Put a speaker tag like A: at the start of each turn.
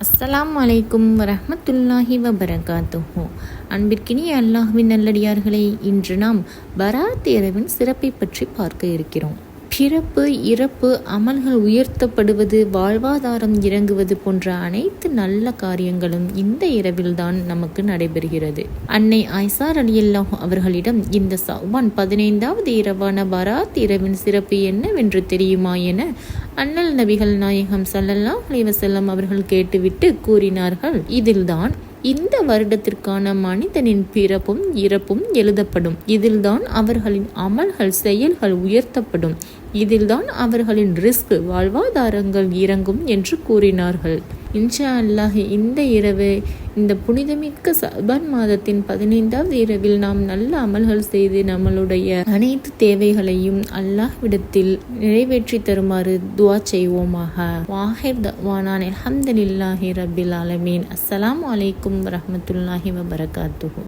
A: அஸ்ஸலாம் வலைக்கும் வரஹ்மத்துல்லாஹி வபரகாத்துஹு. அன்பிற்கினிய அல்லாஹ்வின் நல்லடியார்களே இன்று நாம் பராத் இரவின் சிறப்பை பற்றி பார்க்க இருக்கிறோம். பிறப்பு இறப்பு அமல்கள் உயர்த்தப்படுவது வாழ்வாதாரம் இறங்குவது போன்ற அனைத்து நல்ல காரியங்களும் இந்த இரவில்தான் நமக்கு நடைபெறுகிறது. அன்னை ஐசார் அலியல்லாஹ் அவர்களிடம் இந்த சவ்வான் பதினைந்தாவது இரவான பராத் இரவின் சிறப்பு என்னவென்று தெரியுமா என அண்ணல் நபிகள் நாயகம் சல்லல்லா அலைஹி அவர்கள் கேட்டுவிட்டு கூறினார்கள். இதில்தான் இந்த வருடத்திற்கான மனிதனின் பிறப்பும் இறப்பும் எழுதப்படும். இதில்தான் அவர்களின் அமல்கள் செயல்கள் உயர்த்தப்படும். இதில்தான் அவர்களின் ரிஸ்க் வாழ்வாதாரங்கள் இறங்கும் என்று கூறினார்கள். இன்ஷா அல்லாஹ் இந்த இரவு இந்த புனிதமிக்க சபன் மாதத்தின் பதினைந்தாவது இரவில் நாம் நல்ல அமல்கள் செய்து நம்மளுடைய அனைத்து தேவைகளையும் அல்லாஹ்விடத்தில் நிறைவேற்றி தருமாறு துவா செய்வோமாக. வாஹிர் தவானான் அல்ஹம்துலில்லாஹி ரபில் ஆலமீன். அஸ்லாம் அலைக்கும் வரமத்துல்லாஹி வபரகாத்துஹு.